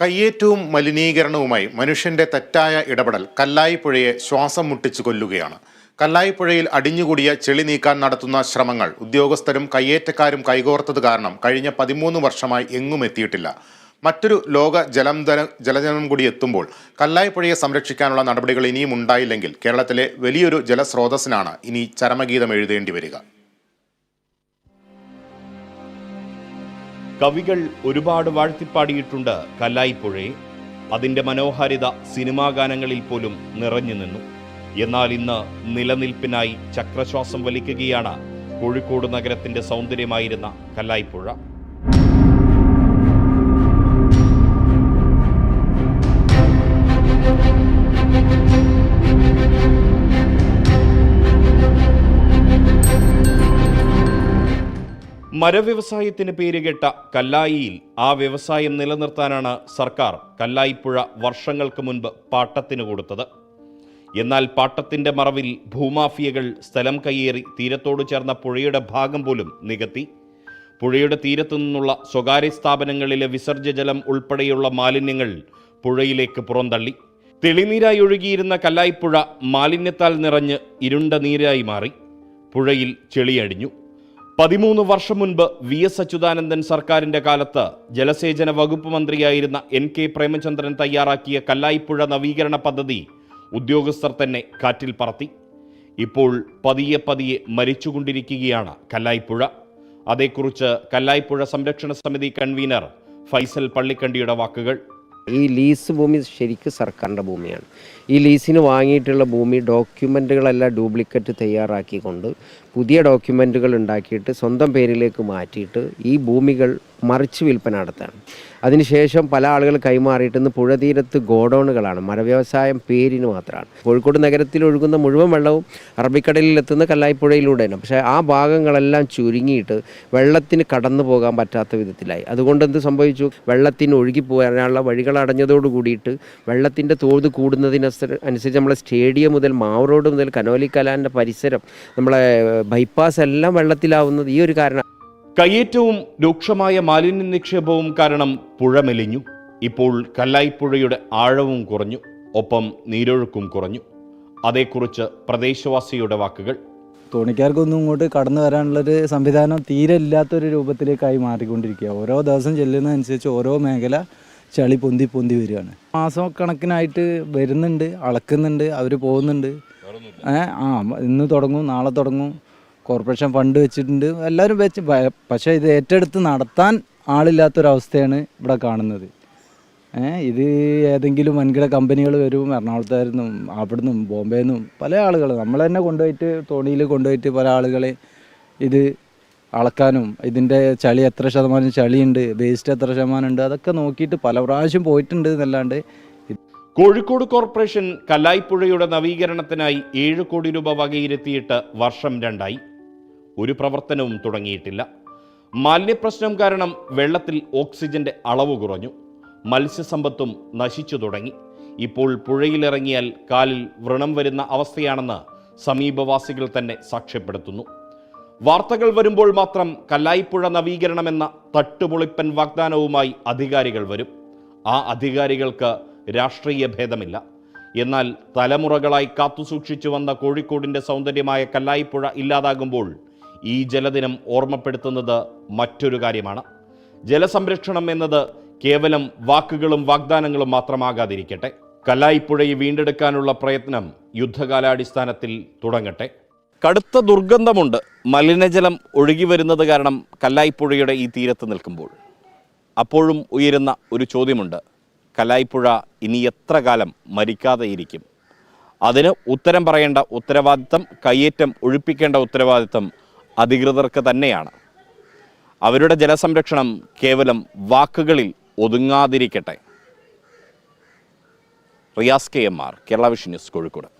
കയ്യേറ്റവും മലിനീകരണവുമായി മനുഷ്യന്റെ തെറ്റായ ഇടപെടൽ കല്ലായിപ്പുഴയെ ശ്വാസം മുട്ടിച്ചു കൊല്ലുകയാണ്. കല്ലായിപ്പുഴയിൽ അടിഞ്ഞുകൂടിയ ചെളി നീക്കാൻ നടത്തുന്ന ശ്രമങ്ങൾ ഉദ്യോഗസ്ഥരും കയ്യേറ്റക്കാരും കൈകോർത്തത് കാരണം കഴിഞ്ഞ പതിമൂന്ന് വർഷമായി എങ്ങും എത്തിയിട്ടില്ല. മറ്റൊരു ലോക ജലം ജലജനം കൂടി എത്തുമ്പോൾ കല്ലായിപ്പുഴയെ സംരക്ഷിക്കാനുള്ള നടപടികൾ ഇനിയും ഉണ്ടായില്ലെങ്കിൽ കേരളത്തിലെ വലിയൊരു ജലസ്രോതസ്സിനാണ് ഇനി ചരമഗീതം എഴുതേണ്ടി വരിക. കവികൾ ഒരുപാട് വാഴ്ത്തിപ്പാടിയിട്ടുണ്ട് കല്ലായിപ്പുഴയെ. അതിന്റെ മനോഹാരിത സിനിമാ ഗാനങ്ങളിൽ പോലും നിറഞ്ഞു നിന്നു. എന്നാൽ ഇന്ന് നിലനിൽപ്പിനായി ചക്രശ്വാസം വലിക്കുകയാണ് കോഴിക്കോട് നഗരത്തിന്റെ സൗന്ദര്യമായിരുന്ന കല്ലായിപ്പുഴ. മരവ്യവസായത്തിന് പേരുകെട്ട കല്ലായിയിൽ ആ വ്യവസായം നിലനിർത്താനാണ് സർക്കാർ കല്ലായിപ്പുഴ വർഷങ്ങൾക്ക് മുൻപ് പാട്ടത്തിന് കൊടുത്തത്. എന്നാൽ പാട്ടത്തിന്റെ മറവിൽ ഭൂമാഫിയകൾ സ്ഥലം കയ്യേറി തീരത്തോട് ചേർന്ന പുഴയുടെ ഭാഗം പോലും നികത്തി. പുഴയുടെ തീരത്തു നിന്നുള്ള സ്വകാര്യ സ്ഥാപനങ്ങളിലെ വിസർജ്യജലം ഉൾപ്പെടെയുള്ള മാലിന്യങ്ങൾ പുഴയിലേക്ക് പുറന്തള്ളി. തെളിനീരായി ഒഴുകിയിരുന്ന കല്ലായിപ്പുഴ മാലിന്യത്താൽ നിറഞ്ഞ് ഇരുണ്ട നീരായി മാറി. പുഴയിൽ ചെളിയടിഞ്ഞു. പതിമൂന്ന് വർഷം മുൻപ് വി എസ് അച്യുതാനന്ദൻ സർക്കാരിന്റെ കാലത്ത് ജലസേചന വകുപ്പ് മന്ത്രിയായിരുന്ന എൻ കെ പ്രേമചന്ദ്രൻ തയ്യാറാക്കിയ കല്ലായിപ്പുഴ നവീകരണ പദ്ധതി ഉദ്യോഗസ്ഥർ തന്നെ കാറ്റിൽ പറത്തി. ഇപ്പോൾ പതിയെ പതിയെ മരിച്ചുകൊണ്ടിരിക്കുകയാണ് കല്ലായിപ്പുഴ. അതേക്കുറിച്ച് കല്ലായിപ്പുഴ സംരക്ഷണ സമിതി കൺവീനർ ഫൈസൽ പള്ളിക്കണ്ടിയുടെ വാക്കുകൾ. ഈ ലീസ് ഭൂമി ശരിക്കും സർക്കാരിന്റെ ഭൂമിയാണ്. ഈ ലീസിന് വാങ്ങിയിട്ടുള്ള ഭൂമി ഡോക്യുമെന്റുകളെല്ലാം ഡ്യൂപ്ലിക്കേറ്റ് തയ്യാറാക്കിക്കൊണ്ട് പുതിയ ഡോക്യുമെന്റുകൾ ഉണ്ടാക്കിയിട്ട് സ്വന്തം പേരിലേക്ക് മാറ്റിയിട്ട് ഈ ഭൂമികൾ മറിച്ച് വിൽപ്പന നടത്താണ് അതിനുശേഷം പല ആളുകൾ കൈമാറിയിട്ട് ഇന്ന് പുഴ തീരത്ത് ഗോഡൗണുകളാണ്. മരവ്യവസായം പേരിന് മാത്രമാണ്. കോഴിക്കോട് നഗരത്തിൽ ഒഴുകുന്ന മുഴുവൻ വെള്ളവും അറബിക്കടലിൽ എത്തുന്ന കല്ലായിപ്പുഴയിലൂടെയാണ്. പക്ഷേ ആ ഭാഗങ്ങളെല്ലാം ചുരുങ്ങിയിട്ട് വെള്ളത്തിന് കടന്നു പോകാൻ പറ്റാത്ത വിധത്തിലായി. അതുകൊണ്ട് എന്ത് സംഭവിച്ചു? വെള്ളത്തിന് ഒഴുകി പോകാനുള്ള വഴികൾ അടഞ്ഞതോട് കൂടിയിട്ട് വെള്ളത്തിന്റെ തോത് കൂടുന്നതിനനുസരിച്ച് അനുസരിച്ച് നമ്മളെ സ്റ്റേഡിയം മുതൽ മാവ് റോഡ് മുതൽ കനോലി കലാന്റെ പരിസരം നമ്മളെ ബൈപ്പാസ് എല്ലാം വെള്ളത്തിലാവുന്നത് ഈ ഒരു കാരണം കയ്യേറ്റവും രൂക്ഷമായ മാലിന്യ നിക്ഷേപവും കാരണം പുഴ മെലിഞ്ഞു. ഇപ്പോൾ കല്ലായിപ്പുഴയുടെ ആഴവും കുറഞ്ഞു. ഒപ്പം നീരൊഴുക്കും കുറഞ്ഞു. അതേക്കുറിച്ച് പ്രദേശവാസിയുടെ വാക്കുകൾ. തോണിക്കാർക്കൊന്നും ഇങ്ങോട്ട് കടന്നു വരാനുള്ളൊരു സംവിധാനം തീരെ ഇല്ലാത്തൊരു രൂപത്തിലേക്കായി മാറിക്കൊണ്ടിരിക്കുക ഓരോ ദിവസം ചെല്ലുന്നതനുസരിച്ച് ഓരോ മേഖല ചളി പൊന്തി പൊന്തി വരികയാണ്. മാസം കണക്കിനായിട്ട് വരുന്നുണ്ട് അളക്കുന്നുണ്ട് അവർ പോകുന്നുണ്ട്. ആ ഇന്ന് തുടങ്ങും നാളെ തുടങ്ങും. കോർപ്പറേഷൻ ഫണ്ട് വെച്ചിട്ടുണ്ട്. എല്ലാവരും വെച്ച് പക്ഷേ ഇത് ഏറ്റെടുത്ത് നടത്താൻ ആളില്ലാത്തൊരവസ്ഥയാണ് ഇവിടെ കാണുന്നത്. ഇത് ഏതെങ്കിലും വൻകിട കമ്പനികൾ വരും എറണാകുളത്തായിരുന്നും അവിടുന്നും ബോംബെ നിന്നും പല ആളുകൾ നമ്മൾ തന്നെ കൊണ്ടുപോയിട്ട് തോണിയിൽ കൊണ്ടുപോയിട്ട് പല ആളുകളെ ഇത് അളക്കാനും ഇതിന്റെ ചളി എത്ര ശതമാനം ചളിയുണ്ട് വേസ്റ്റ് എത്ര ശതമാനം ഉണ്ട് അതൊക്കെ നോക്കിയിട്ട് പല പ്രാവശ്യം പോയിട്ടുണ്ട് എന്നല്ലാണ്ട് കോഴിക്കോട് കോർപ്പറേഷൻ കല്ലായിപ്പുഴയുടെ നവീകരണത്തിനായി ഏഴ് കോടി രൂപ വകയിരുത്തിയിട്ട് വർഷം രണ്ടായി. ഒരു പ്രവർത്തനവും തുടങ്ങിയിട്ടില്ല. മാലിന്യപ്രശ്നം കാരണം വെള്ളത്തിൽ ഓക്സിജന്റെ അളവ് കുറഞ്ഞു. മത്സ്യസമ്പത്തും നശിച്ചു തുടങ്ങി. ഇപ്പോൾ പുഴയിലിറങ്ങിയാൽ കാലിൽ വ്രണം വരുന്ന അവസ്ഥയാണെന്ന് സമീപവാസികൾ തന്നെ സാക്ഷ്യപ്പെടുത്തുന്നു. വാർത്തകൾ വരുമ്പോൾ മാത്രം കല്ലായിപ്പുഴ നവീകരണമെന്ന തട്ടുപൊളിപ്പൻ വാഗ്ദാനവുമായി അധികാരികൾ വരും. ആ അധികാരികൾക്ക് രാഷ്ട്രീയ ഭേദമില്ല. എന്നാൽ തലമുറകളായി കാത്തുസൂക്ഷിച്ചു വന്ന കോഴിക്കോടിന്റെ സൗന്ദര്യമായ കല്ലായിപ്പുഴ ഇല്ലാതാകുമ്പോൾ ഈ ജലദിനം ഓർമ്മപ്പെടുത്തുന്നത് മറ്റൊരു കാര്യമാണ്. ജലസംരക്ഷണം എന്നത് കേവലം വാക്കുകളും വാഗ്ദാനങ്ങളും മാത്രമാകാതിരിക്കട്ടെ. കലായിപ്പുഴയെ വീണ്ടെടുക്കാനുള്ള പ്രയത്നം യുദ്ധകാലാടിസ്ഥാനത്തിൽ തുടങ്ങട്ടെ. കടുത്ത ദുർഗന്ധമുണ്ട് മലിനജലം ഒഴുകി വരുന്നത് കാരണം കല്ലായിപ്പുഴയുടെ ഈ തീരത്ത് നിൽക്കുമ്പോൾ. അപ്പോഴും ഉയരുന്ന ഒരു ചോദ്യമുണ്ട്. കലായിപ്പുഴ ഇനി എത്ര കാലം മരിക്കാതെ ഇരിക്കും? അതിന് ഉത്തരം പറയേണ്ട ഉത്തരവാദിത്തം കയ്യേറ്റം ഒഴിപ്പിക്കേണ്ട ഉത്തരവാദിത്തം അധികൃതർക്ക് തന്നെയാണ്. അവരുടെ ജലസംരക്ഷണം കേവലം വാക്കുകളിൽ ഒതുങ്ങാതിരിക്കട്ടെ. Riyas K M R Kerala vision news Kozhikode.